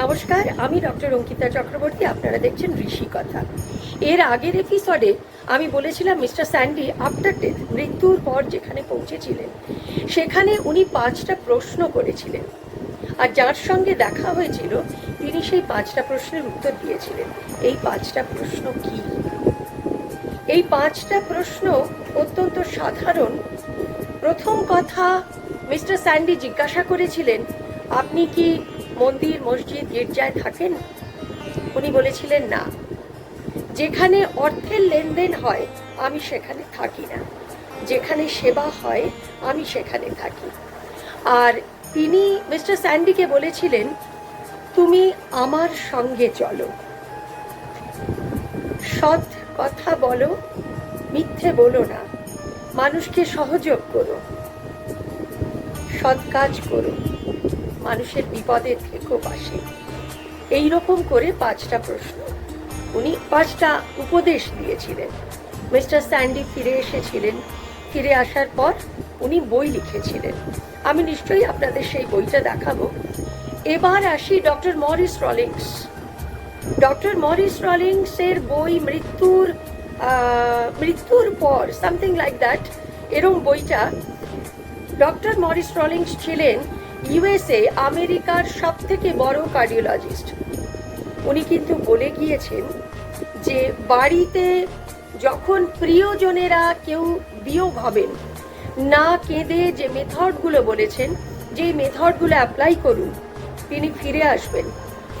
নমস্কার, আমি ডক্টর অঙ্কিতা চক্রবর্তী, আপনারা দেখছেন ঋষি কথা। এর আগের এপিসোডে আমি বলেছিলাম মিস্টার স্যান্ডি আফটার ডেথ, মৃত্যুর পর যেখানে পৌঁছেছিলেন, সেখানে উনি পাঁচটা প্রশ্ন করেছিলেন। আর যার সঙ্গে দেখা হয়েছিল, তিনি সেই পাঁচটা প্রশ্নের উত্তর দিয়েছিলেন। এই পাঁচটা প্রশ্ন কি? এই পাঁচটা প্রশ্ন অত্যন্ত সাধারণ। প্রথম কথা, মিস্টার স্যান্ডি জিজ্ঞাসা করেছিলেন, আপনি কি মন্দির, মসজিদ, গির্জায় থাকেন? উনি বলেছিলেন, না। যেখানে অর্থের লেনদেন হয়, আমি সেখানে থাকি না। যেখানে সেবা হয়, আমি সেখানে থাকি। আর তিনি মিস্টার স্যান্ডিকে বলেছিলেন, তুমি আমার সঙ্গে চলো। সৎ কথা বলো, মিথ্যে বলো না। মানুষকে সহযোগ করো। সৎ কাজ করো। মানুষের বিপদের থেকেও পাশে এই রকম করে পাঁচটা প্রশ্ন উনি পাঁচটা উপদেশ দিয়েছিলেন। মিস্টার স্যান্ডি ফিরে এসেছিলেন। ফিরে আসার পর উনি বই লিখেছিলেন। আমি নিশ্চয়ই আপনাদের সেই বইটা দেখাবো। এবার আসি doctor Maurice Rawlings. Doctor Maurice Rawlings এর বই মৃত্যুর মৃত্যুর পর সামথিং লাইক দ্যাট এরম বইটা ডক্টর মরিস রলিংস ছিলেন ইউএসএ আমেরিকার সব থেকে বড় কার্ডিওলজিস্ট। উনি কিন্তু বলে গিয়েছেন যে বাড়িতে যখন প্রিয়জনেরা কেউ বিয়োগ হবেন, না কেঁদে যে মেথডগুলো বলেছেন, যে মেথডগুলো অ্যাপ্লাই করুন, তিনি ফিরে আসবেন।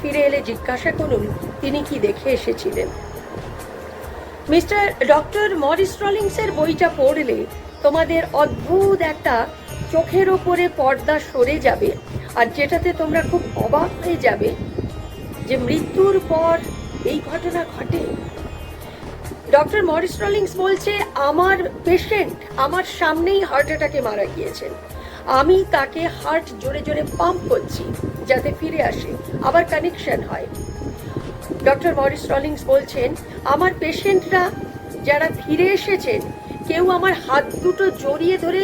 ফিরে এলে জিজ্ঞাসা করুন, তিনি কি দেখে এসেছিলেন। মিস্টার ডক্টর মরিস রলিংসের বইটা পড়লে তোমাদের অদ্ভুত একটা চোখের ওপরে পর্দা সরে যাবে আর যেটাতে তোমরা খুব অবাক হয়ে যাবে যে মৃত্যুর পর এই ঘটনা ঘটে। ডক্টর মরিস রলিংস বলছে, আমার পেশেন্ট আমার সামনেই হার্ট অ্যাটাকে মারা গিয়েছেন আমি তাকে হার্ট জোরে জোরে পাম্প করছি যাতে ফিরে আসে, আবার কানেকশন হয়। ডক্টর মরিস রলিংস বলছেন, আমার পেশেন্টরা যারা ফিরে এসেছেন, কেউ আমার হাত দুটো জড়িয়ে ধরে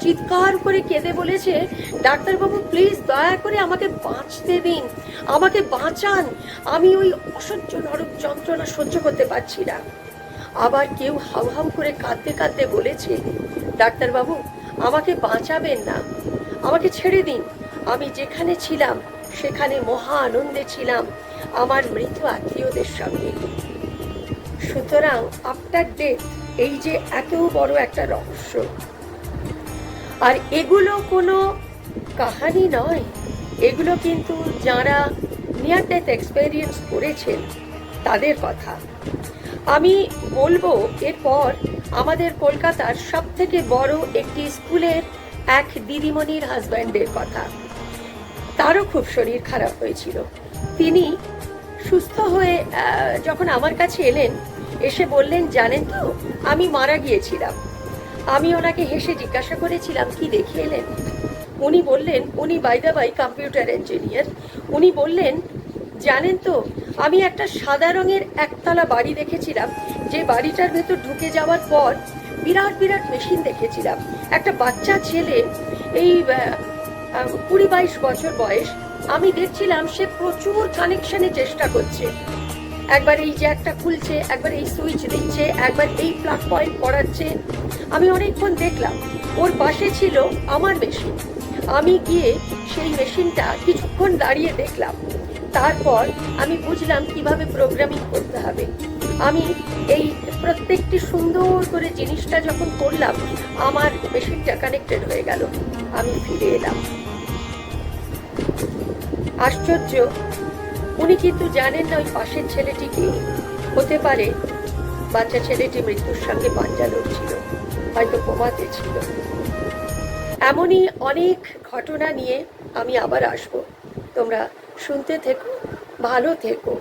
চিৎকার করে কেঁদে বলেছে, ডাক্তারবাবু প্লিজ দয়া করে আমাকে বাঁচতে দিন। আমাকে বাঁচান। আমি ওই অসহ্য নরক যন্ত্রণা সহ্য করতে পারছি না। আবার কেউ হাউ হাউ করে কাঁদতে কাঁদতে বলেছে, ডাক্তারবাবু, আমাকে বাঁচাবেন না। আমাকে ছেড়ে দিন। আমি যেখানে ছিলাম, সেখানে মহা আনন্দে ছিলাম, আমার মৃত আত্মীয়দের সঙ্গে। সুতরাং আফটার ডেথ এই যে এত বড় একটা রহস্য। আর এগুলো কোনো কাহানি নয়। এগুলো কিন্তু যারা নিয়ার ডেথ এক্সপেরিয়েন্স করেছেন, তাদের কথা। আমি বলব, এরপর আমাদের কলকাতার সব থেকে বড় একটি স্কুলের এক দিদিমণির হাজব্যান্ডের কথা। তারও খুব শরীর খারাপ হয়েছিল। তিনি সুস্থ হয়ে যখন আমার কাছে এলেন, এসে বললেন, জানেন তো, আমি মারা গিয়েছিলাম। আমি ওনাকে হেসে জিজ্ঞাসা করেছিলাম, কি দেখে এলেন? উনি বললেন, উনি বাইদা বাই কম্পিউটার ইঞ্জিনিয়ার উনি বললেন, জানেন তো, আমি একটা সাদা রঙের একতলা বাড়ি দেখেছিলাম, যে বাড়িটার ভেতর ঢুকে যাওয়ার পর বিরাট বিরাট মেশিন দেখেছিলাম। একটা বাচ্চা ছেলে, এই কুড়ি বাইশ বছর বয়স, আমি দেখছিলাম সে প্রচুর কানেকশনে চেষ্টা করছে। একবার এই জ্যাকটা খুলছে, একবার এই সুইচ দিচ্ছে, একবার এই প্লাগ পয়েন্ট পড়াচ্ছে। আমি অনেকক্ষণ দেখলাম, ওর পাশে ছিল আমার মেশিন আমি গিয়ে সেই মেশিনটা কিছুক্ষণ দাঁড়িয়ে দেখলাম। তারপর আমি বুঝলাম কীভাবে প্রোগ্রামিং করতে হবে। আমি এই প্রত্যেকটি সুন্দর করে জিনিসটা যখন করলাম, আমার মেশিনটা কানেক্টেড হয়ে গেল। আমি ফিরে এলাম। আশ্চর্য! উনি কিন্তু জানেন না ওই পাশের ছেলেটিকে হতে পারে বাচ্চা ছেলেটি মৃত্যুর সঙ্গে পাঞ্জা লড়ছিল, হয়তো কোমাতে ছিল। এমনই অনেক ঘটনা নিয়ে আমি আবার আসব। তোমরা শুনতে থেকো, ভালো থেকো।